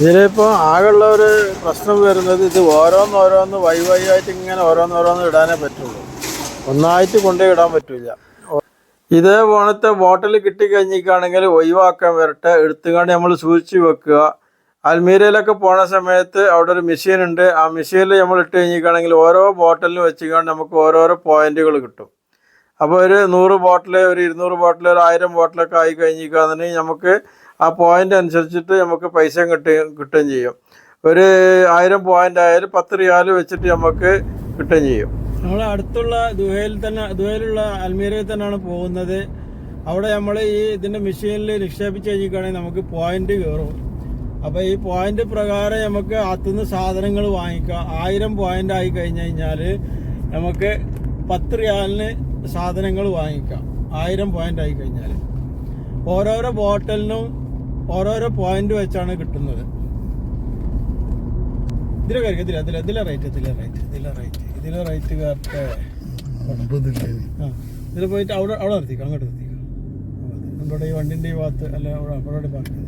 ഇതിലിപ്പോൾ ആകെയുള്ള ഒരു പ്രശ്നം വരുന്നത് ഇത് ഓരോന്നോരോന്ന് ഓരോന്ന് വൈ വൈ ആയിട്ട് ഇങ്ങനെ ഓരോന്നോരോന്ന് ഓരോന്ന് ഇടാനേ പറ്റുള്ളൂ. ഒന്നായിട്ട് കൊണ്ടുപോയി ഇടാൻ പറ്റില്ല ഇതേ പോണത്തെ ബോട്ടിൽ കിട്ടിക്കഴിഞ്ഞിക്കാണെങ്കിൽ ഒഴിവാക്കാൻ വരട്ടെ. എടുത്തുകൊണ്ട് നമ്മൾ സൂക്ഷിച്ച് വെക്കുക. അൽമീരയിലൊക്കെ പോണ സമയത്ത് അവിടെ ഒരു മെഷീൻ ഉണ്ട്. ആ മെഷീനിൽ നമ്മൾ ഇട്ട് കഴിഞ്ഞിക്കാണെങ്കിൽ ഓരോ ബോട്ടിലിനും വെച്ചുകൊണ്ട് നമുക്ക് ഓരോരോ പോയിന്റുകൾ കിട്ടും. അപ്പോൾ ഒരു നൂറ് ബോട്ടിൽ ഒരു ഇരുന്നൂറ് ബോട്ടിൽ ഒരു ആയിരം ബോട്ടിലൊക്കെ ആയി കഴിഞ്ഞിക്കാന്നുണ്ടെങ്കിൽ നമുക്ക് ആ പോയിന്റ് അനുസരിച്ചിട്ട് നമുക്ക് പൈസ കിട്ടുകയും കിട്ടുകയും ചെയ്യും. ഒരു ആയിരം പോയിന്റ് ആയാലും പത്ത് റിയാൽ വെച്ചിട്ട് നമുക്ക് കിട്ടുകയും ചെയ്യും. നമ്മൾ അടുത്തുള്ള ദുഹയിൽ തന്നെ ദുഹയിലുള്ള അൽമീരയിൽ തന്നെയാണ് പോകുന്നത്. അവിടെ നമ്മൾ ഈ ഇതിന്റെ മെഷീനിൽ നിക്ഷേപിച്ച് കഴിഞ്ഞിരിക്കുകയാണെങ്കിൽ നമുക്ക് പോയിന്റ് കയറും അപ്പോൾ ഈ പോയിന്റ് പ്രകാരം നമുക്ക് അത്തുനിന്ന് സാധനങ്ങൾ വാങ്ങിക്കാം. ആയിരം പോയിന്റ് ആയി കഴിഞ്ഞു കഴിഞ്ഞാൽ നമുക്ക് പത്ത് റിയാലിന് സാധനങ്ങൾ വാങ്ങിക്കാം. ആയിരം പോയിന്റ് ആയി കഴിഞ്ഞാൽ ഓരോരോ ബോട്ടലിനും ഓരോരോ പോയിന്റ് വെച്ചാണ് കിട്ടുന്നത്. ഇതിലെ കാര്യം ഇതിലെ ഇതിലെ ഇതിലെ റേറ്റ് ഇതിലെ റേറ്റ് ഇതിലെ റേറ്റ് ഇതിലെ റേറ്റ് കറക്റ്റ് ആ ഇതിൽ പോയിട്ട് അവിടെ അവിടെ നിർത്തിക്കാം അങ്ങോട്ട് നിർത്തിക്കാം. നമ്മുടെ ഈ വണ്ടിന്റെ ഈ ഭാഗത്ത് അല്ല അവിടെ അവിടെ പാർക്ക്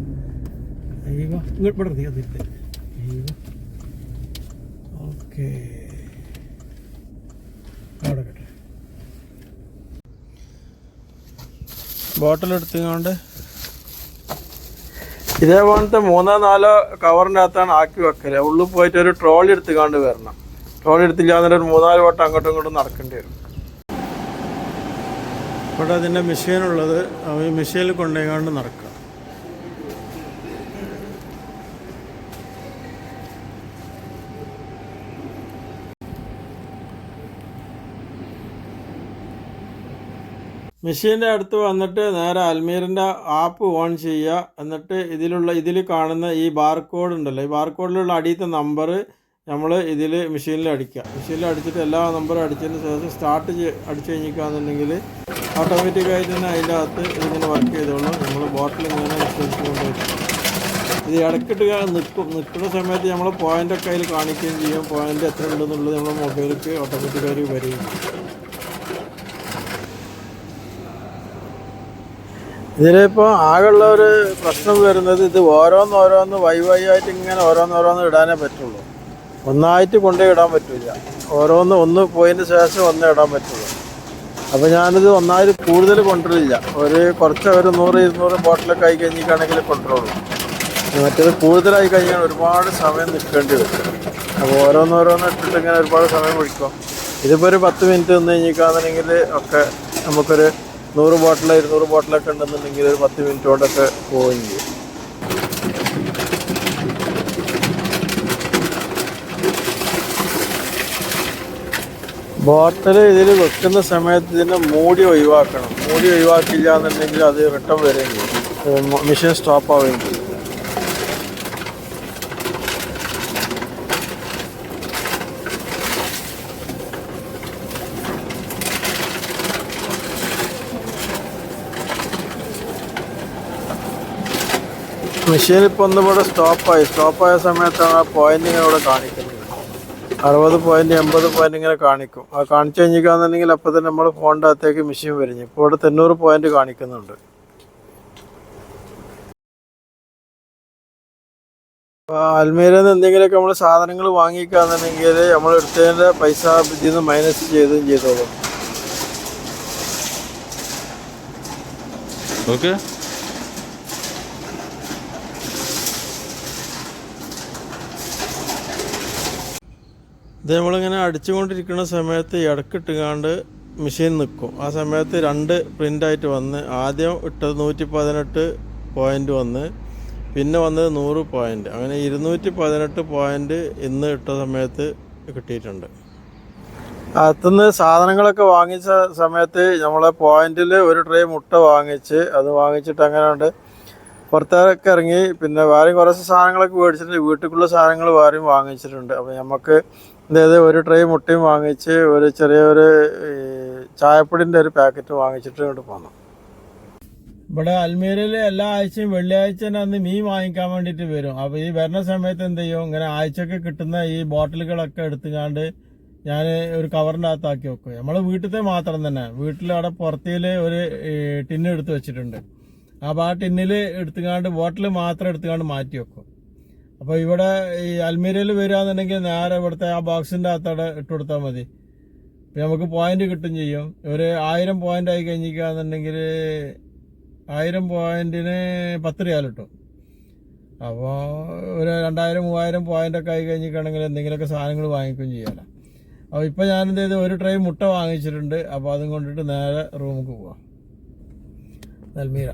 ഇങ്ങോട്ട് ഇവിടെ നിർത്തിക്കാം അയ്യോ. ഓക്കെ. അവിടെ കേട്ടെ. ബോട്ടിൽ എടുത്തുകൊണ്ട് ഇതേപോലത്തെ മൂന്നോ നാലോ കവറിന്റെ അകത്താണ് ആക്കി വെക്കൽ. ഉള്ളിൽ പോയിട്ട് ഒരു ട്രോളി എടുത്തുകൊണ്ട് വരണം. ട്രോളി എടുത്തില്ല എന്നിട്ട് ഒരു മൂന്നാൽ വട്ടം അങ്ങോട്ടും ഇങ്ങോട്ടും നടക്കേണ്ടി വരും. ഇവിടെ അതിന്റെ മെഷീനുള്ളത് ഈ മെഷീനിൽ കൊണ്ടുപോയി കണ്ട് നടക്കുക. മെഷീന്റെ അടുത്ത് വന്നിട്ട് നേരെ അൽമീറിന്റെ ആപ്പ് ഓൺ ചെയ്യുക. എന്നിട്ട് ഇതിലുള്ള ഇതിൽ കാണുന്ന ഈ ബാർകോഡ് ഉണ്ടല്ലോ. ഈ ബാർകോഡിലുള്ള അടിയത്തെ നമ്പർ നമ്മൾ ഇതിൽ മെഷീനിൽ അടിക്കുക. മെഷീനിൽ അടിച്ചിട്ട് എല്ലാ നമ്പറും അടിച്ചതിന് ശേഷം സ്റ്റാർട്ട് അടിച്ചു കഴിഞ്ഞിരിക്കുകയാണെന്നുണ്ടെങ്കിൽ ഓട്ടോമാറ്റിക്കായിട്ട് തന്നെ അതിന്റെ അകത്ത് ഇതിങ്ങനെ വർക്ക് ചെയ്തോളും. നമ്മൾ ബോട്ടിൽ ഇങ്ങനെ നിശ്ചയിച്ചുകൊണ്ട് ഇത് ഇടക്കിട്ട് നിൽക്കും നിൽക്കുന്ന സമയത്ത് നമ്മൾ പോയിന്റൊക്കെ അതിൽ കാണിക്കുകയും ചെയ്യും. പോയിന്റ് എത്ര ഉണ്ടെന്നുള്ളത് നമ്മൾ മൊബൈലിലേക്ക് ഓട്ടോമാറ്റിക്കായി വരികയും ഇതിലിപ്പോൾ ആകെയുള്ള ഒരു പ്രശ്നം വരുന്നത് ഇത് ഓരോന്ന് ഓരോന്ന് വൈ വൈ ആയിട്ട് ഇങ്ങനെ ഓരോന്ന് ഓരോന്ന് ഇടാനേ പറ്റുള്ളൂ. ഒന്നായിട്ട് കൊണ്ടേ ഇടാൻ പറ്റില്ല ഓരോന്ന് ഒന്ന് പോയതിന് ശേഷം ഒന്നേ ഇടാൻ പറ്റുള്ളൂ. അപ്പോൾ ഞാനിത് ഒന്നായിട്ട് കൂടുതൽ കൊണ്ടുവരില്ല. ഒരു കുറച്ച് ഒരു നൂറ് ഇരുന്നൂറ് ബോട്ടിലൊക്കെ ആയി കഴിഞ്ഞിട്ടാണെങ്കിൽ കൊണ്ടുവരുള്ളൂ. മറ്റേത് കൂടുതലായി കഴിഞ്ഞാൽ ഒരുപാട് സമയം നിൽക്കേണ്ടി വരും. അപ്പോൾ ഓരോന്നോരോന്ന് ഇട്ടിട്ട് ഇങ്ങനെ ഒരുപാട് സമയം പിടിക്കും. ഇതിപ്പോൾ ഒരു പത്ത് മിനിറ്റ് നിന്ന് കഴിഞ്ഞിക്കാന്നുണ്ടെങ്കിൽ ഒക്കെ നമുക്കൊരു നൂറ് ബോട്ടിൽ ഇരുന്നൂറ് ബോട്ടിലൊക്കെ ഉണ്ടെന്നുണ്ടെങ്കിൽ ഒരു പത്ത് മിനിറ്റ് കൊണ്ടൊക്കെ പോവുകയും ചെയ്യും. ബോട്ടിൽ ഇതിൽ വെക്കുന്ന സമയത്ത് ഇതിനെ മൂടി ഒഴിവാക്കണം. മൂടി ഒഴിവാക്കില്ല എന്നുണ്ടെങ്കിൽ അത് റിട്ടേൺ വരികയും മെഷീൻ സ്റ്റോപ്പ് ആവുകയും ചെയ്യും. മെഷീൻ ഇപ്പോൾ ഒന്നും ഇവിടെ സ്റ്റോപ്പായി സ്റ്റോപ്പായ സമയത്താണ് ആ പോയിന്റ് ഇങ്ങനെ ഇവിടെ കാണിക്കുന്നത്. അറുപത് പോയിന്റ് എൺപത് പോയിന്റ് ഇങ്ങനെ കാണിക്കും. ആ കാണിച്ചു കഴിഞ്ഞിരിക്കുകയാണെന്നുണ്ടെങ്കിൽ അപ്പോൾ തന്നെ നമ്മൾ ഫോണിന്റെ അകത്തേക്ക് മെഷീൻ വരിഞ്ഞു. ഇപ്പോൾ ഇവിടെ തൊണ്ണൂറ് പോയിന്റ് കാണിക്കുന്നുണ്ട്. അൽമീരയിൽ നിന്ന് എന്തെങ്കിലുമൊക്കെ നമ്മൾ സാധനങ്ങൾ വാങ്ങിക്കുകയാണെന്നുണ്ടെങ്കിൽ നമ്മൾ എടുത്തതിന്റെ പൈസ ഇതിൽ നിന്ന് മൈനസ് ചെയ്തും ചെയ്തോളും. ഓക്കെ ഇത് നമ്മളിങ്ങനെ അടിച്ചുകൊണ്ടിരിക്കുന്ന സമയത്ത് ഇടക്കിട്ടുകാണ്ട് മെഷീൻ നിൽക്കും ആ സമയത്ത് രണ്ട് പ്രിന്റായിട്ട് വന്ന് ആദ്യം ഇട്ടത് നൂറ്റി പതിനെട്ട് പോയിന്റ് വന്ന് പിന്നെ വന്നത് നൂറ് പോയിന്റ് അങ്ങനെ ഇരുന്നൂറ്റി പതിനെട്ട് പോയിന്റ് ഇന്ന് ഇട്ട സമയത്ത് കിട്ടിയിട്ടുണ്ട്. അകത്തുനിന്ന് സാധനങ്ങളൊക്കെ വാങ്ങിച്ച സമയത്ത് നമ്മളെ പോയിന്റിൽ ഒരു ട്രേ മുട്ട വാങ്ങിച്ച് അത് വാങ്ങിച്ചിട്ട് അങ്ങനെ ഉണ്ട് പുറത്തേക്ക് ഇറങ്ങി പിന്നെ വേറെയും കുറച്ച് സാധനങ്ങളൊക്കെ മേടിച്ചിട്ടുണ്ട്. വീട്ടിലേക്കുള്ള സാധനങ്ങൾ വേറെയും വാങ്ങിച്ചിട്ടുണ്ട്. അപ്പോൾ നമുക്ക് അതായത് ഒരു ട്രേ മുട്ടയും വാങ്ങിച്ച് ഒരു ചെറിയൊരു ചായപ്പൊടിന്റെ ഒരു പാക്കറ്റ് വാങ്ങിച്ചിട്ട് ഇങ്ങോട്ട് പോന്നു. ഇവിടെ അൽമീരയിൽ എല്ലാ ആഴ്ചയും വെള്ളിയാഴ്ച അന്ന് മീൻ വാങ്ങിക്കാൻ വേണ്ടിയിട്ട് വരും. അപ്പോൾ ഈ വരുന്ന സമയത്ത് എന്ത് ചെയ്യും? ഇങ്ങനെ ആഴ്ചയൊക്കെ കിട്ടുന്ന ഈ ബോട്ടിലുകളൊക്കെ എടുത്തുകാണ്ട് ഞാൻ ഒരു കവറിന്റെ അകത്താക്കി വെക്കും. നമ്മൾ വീട്ടിലത്തെ മാത്രം തന്നെ. വീട്ടിൽ അവിടെ പുറത്തിൽ ഒരു ടിന്ന് എടുത്ത് വെച്ചിട്ടുണ്ട്. അപ്പോൾ ആ ടിന്നിൽ എടുത്തുകാണ്ട് ബോട്ടിൽ മാത്രം എടുത്തുകാണ്ട് മാറ്റി വെക്കും. അപ്പോൾ ഇവിടെ ഈ അൽമീരയിൽ വരികയാണെന്നുണ്ടെങ്കിൽ നേരെ ഇവിടുത്തെ ആ ബോക്സിന്റെ അകത്തോടെ ഇട്ട് കൊടുത്താൽ മതി. നമുക്ക് പോയിന്റ് കിട്ടും ചെയ്യും. ഒരു ആയിരം പോയിന്റ് ആയി കഴിഞ്ഞിരിക്കുകയാണെന്നുണ്ടെങ്കിൽ ആയിരം പോയിന്റിന് പത്ത് റിയാൽ കിട്ടും. അപ്പോൾ ഒരു രണ്ടായിരം മൂവായിരം പോയിന്റ് ഒക്കെ ആയി കഴിഞ്ഞിരിക്കുകയാണെങ്കിൽ എന്തെങ്കിലുമൊക്കെ സാധനങ്ങൾ വാങ്ങിക്കുകയും ചെയ്യാമല്ലോ അപ്പോൾ ഇപ്പോൾ ഞാൻ എന്ത് ചെയ്തു? ഒരു ട്രൈ മുട്ട വാങ്ങിച്ചിട്ടുണ്ട്. അപ്പോൾ അതും കൊണ്ടിട്ട് നേരെ റൂമിൽ പോവാം. നൽമീര